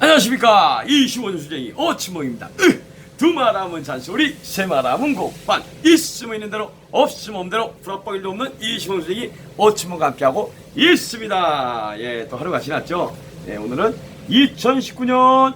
안녕하십니까. 25년 수쟁이 오치몽입니다. 으, 두 말하면 잔소리 세 말하면 곡반 있으면 있는 대로 없으면 없는 대로 불합방 일도 없는 25년 수쟁이 오치몽과 함께하고 있습니다. 예또 하루가 지났죠. 예, 오늘은 2019년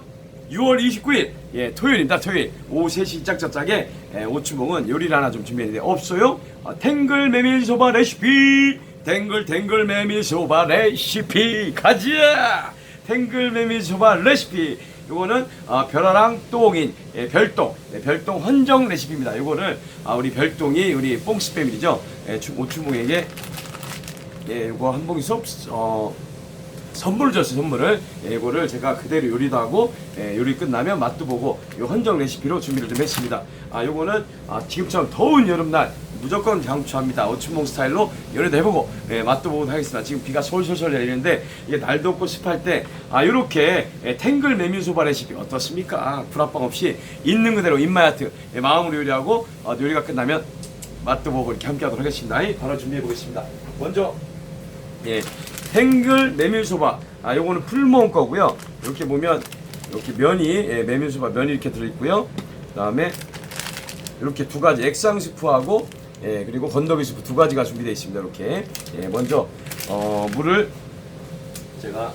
6월 29일 예 토요일입니다 토요일. 오후 3시 시작자짝에 예, 오추몽은 요리를 하나 좀 준비했는데 없어요. 아, 탱글 메밀소바 레시피. 탱글 탱글 메밀소바 레시피. 가자 탱글 메밀소바 레시피. 요거는 아, 별아랑 똥인 예, 별똥. 예, 별똥 헌정 레시피입니다. 요거를 아, 우리 별똥이 우리 뽕스 패밀리죠? 예, 추- 오추몽에게 예, 요거 한 봉지 어 선물을 줬어요 선물을. 예, 이거를 제가 그대로 요리도 하고 예, 요리 끝나면 맛도 보고 요 헌정 레시피로 준비를 좀 했습니다. 아 요거는 아, 지금처럼 더운 여름날 무조건 강추합니다 어춘몽 스타일로 요리도 해보고 예, 맛도 보고 하겠습니다 지금 비가 솔솔솔 내리는데 이게 날 덥고 습할 때아 요렇게 예, 탱글 메밀소바 레시피 어떻습니까 불합방 없이 있는 그대로 입마야트 예, 마음으로 요리하고 어, 요리가 끝나면 맛도 보고 이렇게 함께 하도록 하겠습니다 예, 바로 준비해 보겠습니다 먼저 예, 탱글 메밀소바. 아, 요거는 풀모은 거고요. 이렇게 보면 이렇게 면이 예, 메밀소바 면이 이렇게 들어 있고요. 그 다음에 이렇게 두 가지 액상 스프하고 예, 그리고 건더기 스프 두 가지가 준비되어 있습니다. 이렇게 예, 먼저 어, 물을 제가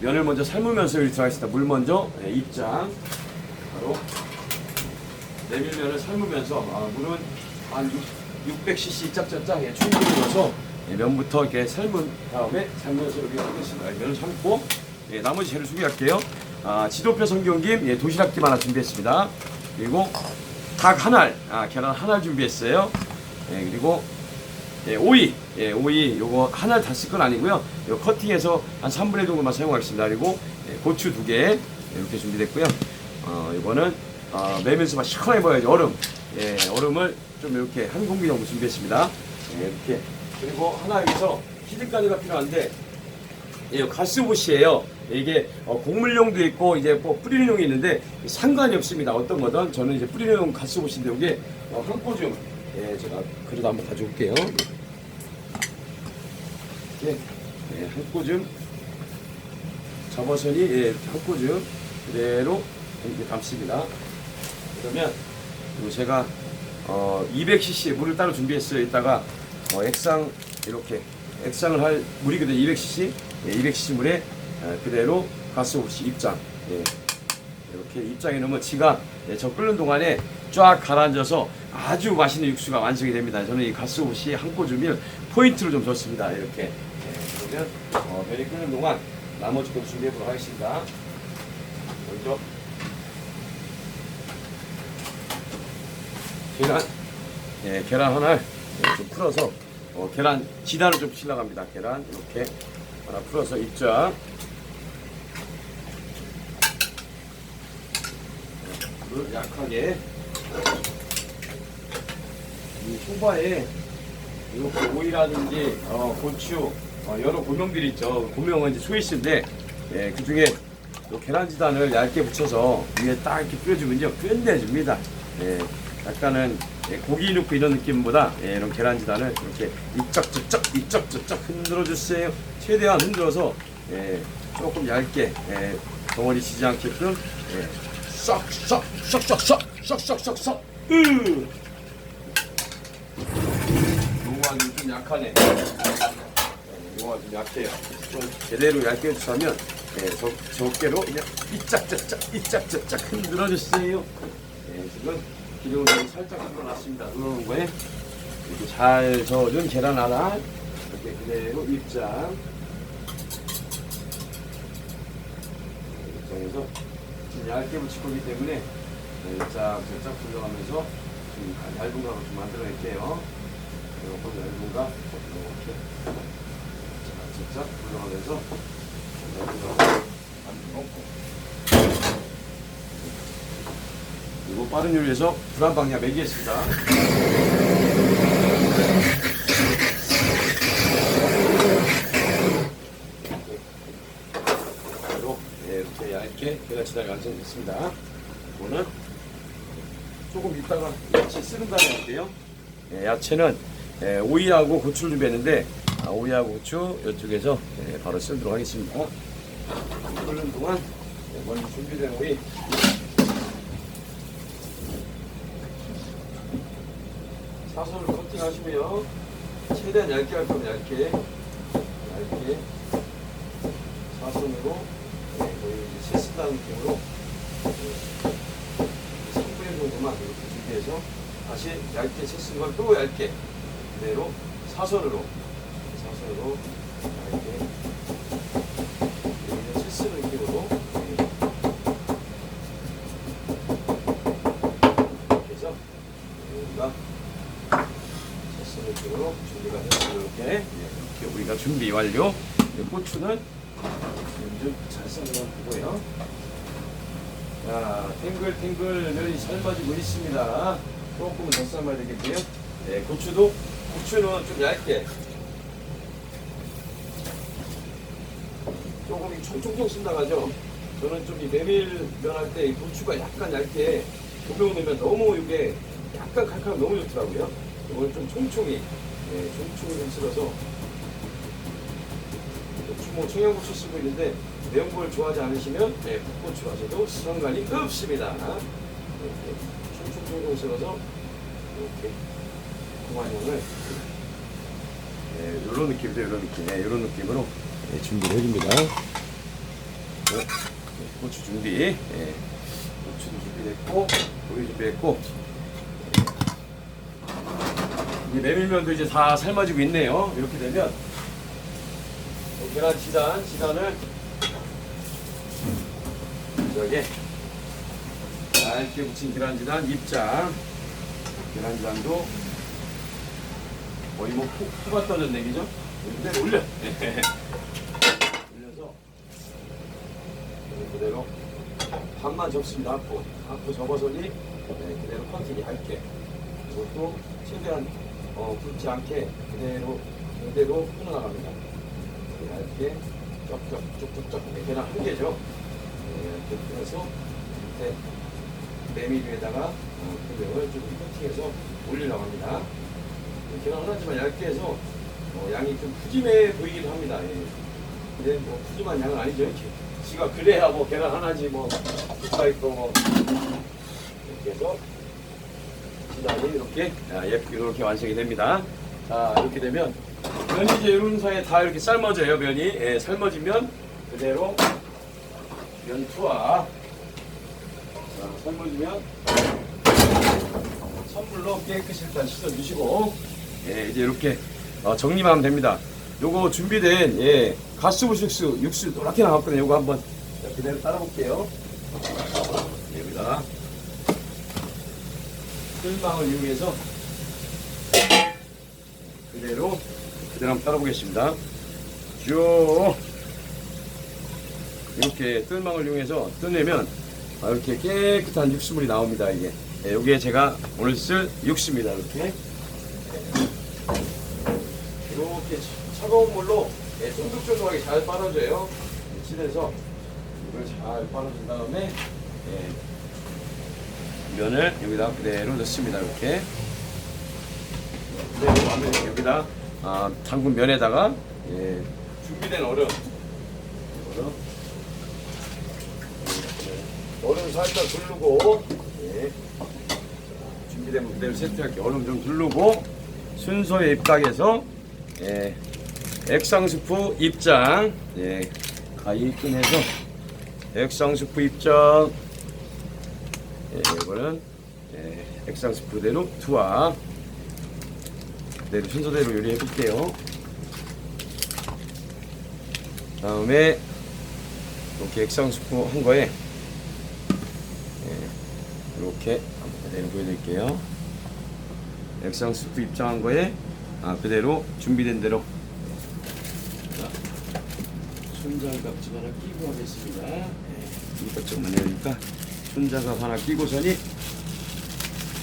면을 먼저 삶으면서 여기 들어가겠습니다. 물 먼저 예, 입장 바로 메밀면을 삶으면서 아, 물은 한 600cc 짝짝짝 예, 충분히 넣어서 예, 면부터 이렇게 삶은 다음에 삶으면서 여기 하겠습니다. 예, 면을 삶고 예, 나머지 재료 소개할게요. 아, 지도표 성경김 예, 도시락김 하나 준비했습니다. 그리고 닭 한 알, 아, 계란 한 알 준비했어요. 예, 그리고 예, 오이, 예, 오이 요거 하나 다쓸 건 아니고요. 요 커팅해서 한 3분의 1 정도만 사용하겠습니다. 그리고 예, 고추 두 개 이렇게 준비됐고요. 어, 이거는 어, 메밀소바 시원하게 먹어야지 얼음. 예, 얼음을 좀 이렇게 한 공기 정도 준비했습니다. 예, 이렇게 그리고 하나 여기서 히든가루가 필요한데 예, 가스봇이에요. 이게 어, 곡물용도 있고 이제 뭐 뿌리는 용이 있는데 상관이 없습니다. 어떤 거든 저는 이제 뿌리는 용 가스봇인데 이게 어, 한 꼬좀 예, 제가 그래도 한번 가져올게요. 이렇게 예, 한 꼬좀 접어선이 예, 한 꼬좀 그대로 이렇게 담습니다. 그러면 제가 어, 200cc 물을 따로 준비했어요. 이따가 어, 액상 이렇게 액상을 할 물이거든요. 200cc 예, 200cc 물에 어, 그대로 가스 없이 입장 예, 이렇게 입장해 놓으면 지가 예, 저 끓는 동안에 쫙 가라앉아서 아주 맛있는 육수가 완성이 됩니다. 저는 이 가스 없이 한 꼬주밀 포인트를 좀 줬습니다. 이렇게 예, 그러면 어, 면이 끓는 동안 나머지 것 준비해 보도록 하겠습니다. 먼저 계란, 예, 계란 하나를 예, 좀 풀어서 어, 계란 지단을 좀 칠러갑니다. 계란 이렇게 하나 풀어서 입자. 약하게 이 소바에 이렇게 오이라든지 어, 고추 어, 여러 고명들이 있죠. 고명은 이제 스위스인데 예, 그 중에 요 계란지단을 얇게 붙여서 위에 딱 이렇게 뿌려주면 요 끝내줍니다. 예, 약간은 예, 고기 넣고 이런 느낌보다 예, 이런 계란지단을 이렇게 이쩍저쩍 이쩍저쩍 흔들어 주세요. 최대한 흔들어서 예, 조금 얇게 예, 덩어리 지지 않게끔 예, 쏙쏙 쏙쏙쏙 쏙쏙쏙쏙 으 요거가 좀 약하네. 예, 요거가 좀 약해요. 좀 제대로 얇게 해주면 예, 적, 적게로 그냥 이짝저짝 이짝저짝 흔들어 주세요. 예, 지금 기름을 좀 살짝 흔들어놨습니다. 그러는 거에 이렇게 잘 저어준 계란 하나 이렇게 그대로 입장. 입장에서 좀 얇게 붙일 거기 때문에 짝짝짝 굴려가면서 좀 얇은 각을 좀 만들어낼게요. 얇은 각 이렇게 각을 만들어놓고 그리고 빠른 요리에서 불안 방향 매기겠습니다. 바로 예, 이렇게 계란치단이 완성됐습니다. 이거는 조금 이따가 야채 쓰는 다음에 할게요. 예, 야채는 예, 오이하고 고추를 준비했는데 아, 오이하고 고추 이쪽에서 예, 바로 썰도록 하겠습니다. 끓는 동안 네, 먼저 준비된 오이. 사선을 커팅하시고요. 최대한 얇게 할 거면 얇게, 얇게 사선으로 네, 거의 채쓴다는 느낌으로 네, 3분의 1 정도만 이렇게 준비해서 다시 얇게 채쓴 걸또 얇게 그대로 사선으로 사선으로 이렇게 채쓰는 느낌으로 네. 이렇게 해서 우리가 채쓰는 느낌으로 준비가 됐어요 이렇게 네, 이렇게 우리가 준비 완료 이 고추는 좀잘 썰어 보고요 자, 탱글탱글 면이 삶아지고 있습니다. 조금은 더 삶아야 되겠고요. 네, 고추도, 고추는 좀 얇게. 조금 이 총총총 쓴다고 하죠. 저는 좀 이 메밀면 할때 고추가 약간 얇게 고명 넣으면 너무 이게 약간 칼칼하면 너무 좋더라고요. 이건 좀 총총히, 네, 총총히 좀 쓸어서 고추 뭐 청양고추 쓰고 있는데 매운 걸 좋아하지 않으시면 네, 풋고추 하셔도 상관이 없습니다. 이렇게 총총총총 썰어서 이렇게 고마향을 네, 이런 느낌이죠, 이런 느낌, 네, 이런 느낌으로 네, 준비를 해줍니다. 네, 네, 고추 준비, 네, 고추도 준비됐고, 고기 준비했고, 이 메밀면도 이제 다 삶아지고 있네요. 이렇게 되면 요 계란 지단, 지단을 저기 얇게 붙인 계란 지단 입장 계란 지단도 거의 뭐 푹, 푹 떠는 얘기죠? 근데 올려. 올려서 그대로 반만 접습니다. 앞으로 앞으로 접어서니 네, 그대로 커팅이 얇게. 이것도 최대한 어, 굵지 않게 그대로 그대로 풀어나갑니다. 얇게 쩍쩍 쭉쭉쭉 네, 계란 한 개죠? 네, 이렇게 풀어서 밑에 메밀 위에다가 어, 그대로 좀 코팅해서 올리려고 합니다 계란 하나지만 얇게 해서 어, 양이 좀 푸짐해 보이기도 합니다. 예. 근데 뭐 푸짐한 양은 아니죠. 이렇게 지가 그래야 뭐 계란 하나지 뭐 국가 있고 뭐 이렇게 해서 지단이 이렇게 아, 예쁘게 이렇게 완성이 됩니다. 자 이렇게 되면 면이 이제 이런 사이에 다 이렇게 삶아져요 면이. 예, 삶아지면 그대로 면 투하. 자, 삶아지면 선물로 깨끗이 일단 씻어주시고 예, 이제 이렇게 어, 정리만 하면 됩니다. 요거 준비된 예, 가스불 육수 육수 노랗게 나왔거든요. 요거 한번 자, 그대로 따라볼게요. 여기다 뜰방을 이용해서 그대로 그대로 한번 따라보겠습니다. 쭉 이렇게 뜰망을 이용해서 뜨내면 아, 이렇게 깨끗한 육수물이 나옵니다. 이게 예, 여기에 제가 오늘 쓸 육수입니다. 이렇게 이렇게 차가운 물로 예, 쫀득쫀득하게 잘 빨아줘요. 칠해서 이걸 잘 빨아준 다음에 예, 면을 여기다 그대로 넣습니다. 이렇게 하면 여기다 아, 담근 면에다가 예, 준비된 얼음 얼음 얼음 살짝 두르고 예, 준비된 무대를 세팅할게 얼음 좀 두르고 순서에 입각해서 예, 액상스프 입장. 예, 가위 꺼내서. 액상스프 입장. 예, 이거는 예, 액상스프대로 투하. 그대로 순서대로 요리해 볼게요. 다음에 이렇게 액상스프 한 거에 예, 이렇게 한번 그대로 보여드릴게요. 액상스프 입장한 거에 아, 그대로 준비된 대로. 자, 손장갑 좀 하나 끼고 하겠습니다. 예, 이것 좀 내니까 손장갑 하나 끼고서니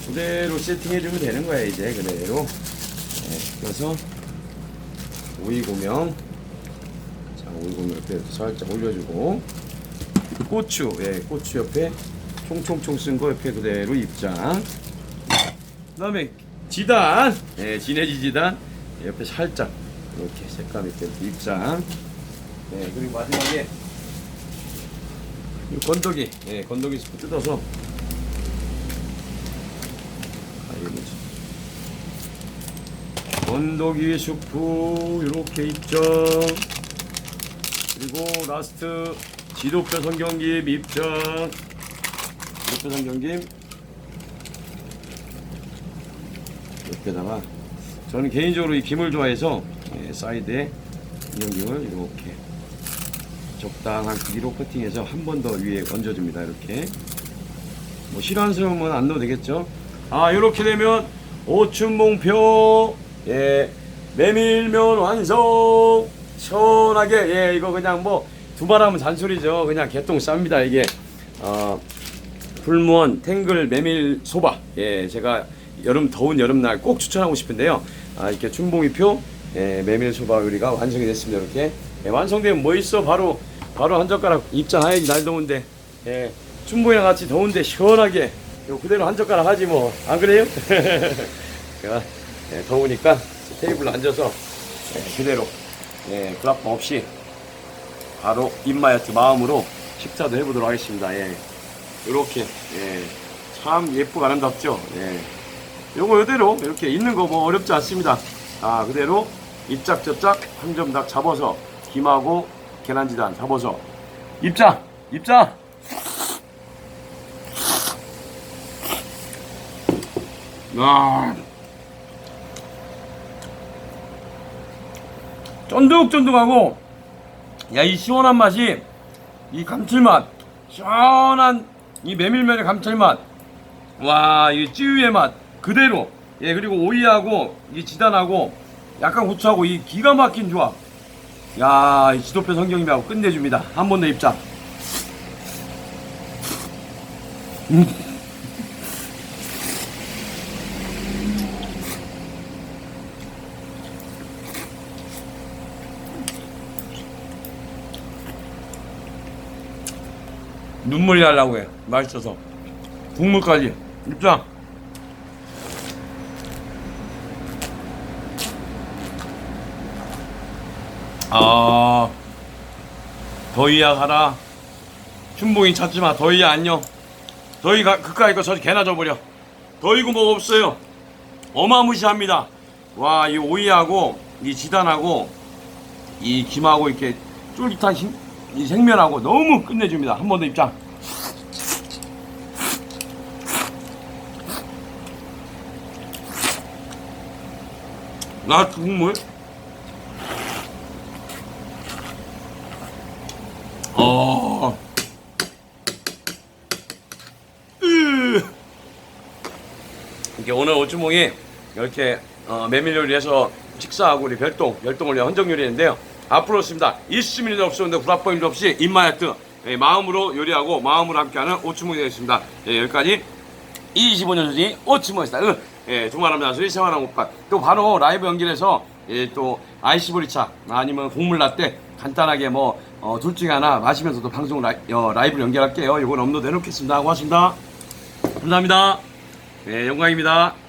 그대로 세팅해주면 되는 거야 이제 그대로. 네, 그래서 오이고명. 자 오이고명 옆에 살짝 올려주고. 고추 예 고추 옆에 총총총 쓴 거 옆에 그대로 입장. 그 다음에 지단 예 진해지 지단 예, 옆에 살짝 이렇게 색감 있게 입장 네 그리고 마지막에 이 건더기, 예, 건더기 스프 뜯어서. 건더기 수프 이렇게 입장. 그리고 라스트 지도표 성경김 입장. 지도표 성경김. 옆에다가 저는 개인적으로 이 김을 좋아해서 예, 사이드에 성경김을 이렇게 적당한 크기로 커팅해서 한 번 더 위에 얹어줍니다. 이렇게 뭐 실한스러우면 안 넣어도 되겠죠. 아 이렇게 되면 오춘봉표 예 메밀면 완성 시원하게 예 이거 그냥 뭐 두말하면 잔소리죠. 그냥 개똥 쌉니다 이게 어 불무원 탱글 메밀 소바 예 제가 여름 더운 여름날 꼭 추천하고 싶은데요. 아 이렇게 춘봉이표 예, 메밀 소바 요리가 완성이 됐습니다. 이렇게 예, 완성되면 뭐 있어 바로 바로 한 젓가락 입장해야지 날 더운데 예, 춘봉이랑 같이 더운데 시원하게 요 그대로 한 젓가락 하지 뭐 안 그래요? 제가 예, 더우니까 테이블에 앉아서 예, 그대로 예, 불합방 없이 바로 입마야트 마음으로 식사도 해보도록 하겠습니다. 예. 이렇게 예. 참 예쁘고 아름답죠. 예. 요거 이대로 이렇게 있는 거 뭐 어렵지 않습니다. 아 그대로 입짝저짝 한점 딱 잡아서 김하고 계란지단 잡아서 입장 입장. 아. 쫀득쫀득하고 야 이 시원한 맛이 이 감칠맛 시원한 이 메밀면의 감칠맛 와 이 찌유의 맛 그대로. 예 그리고 오이하고 이 지단하고 약간 고추하고 이 기가 막힌 조합. 야이 지도표 성경님하고 끝내줍니다. 한 번 더 입장 눈물이 나려고 해. 맛있어서. 국물까지. 입장 아 더위야 가라. 춘봉이 찾지마. 더위야 안녕. 더위 가, 그까이 거저 개나 줘버려. 더위고 뭐 없어요. 어마무시합니다. 와 이 오이하고 이 지단하고 이 김하고 이렇게 쫄깃한 신- 이 생면하고 너무 끝내줍니다. 한 번 더 입장. 나 국물 어. 으. 이렇게 오늘 오주몽이 이렇게 어, 메밀 요리해서 식사하고 우리 별동, 별동을 위한 헌정 요리인데요. 앞으로 있습니다. 있으면 일 없었는데 불합법 일 없이 입마야트 예, 마음으로 요리하고 마음으로 함께하는 오주몽이 되겠습니다. 예, 여기까지 25년 전이 오치모였다. 예, 두말하면 소리 생활한 오빠. 또 바로 라이브 연결해서 예, 또 아이시보리차 아니면 곡물 라떼 간단하게 뭐 어, 둘 중에 하나 마시면서도 방송 라이, 어, 라이브를 연결할게요. 이건 업로드 해놓겠습니다. 고맙습니다. 감사합니다. 예, 영광입니다.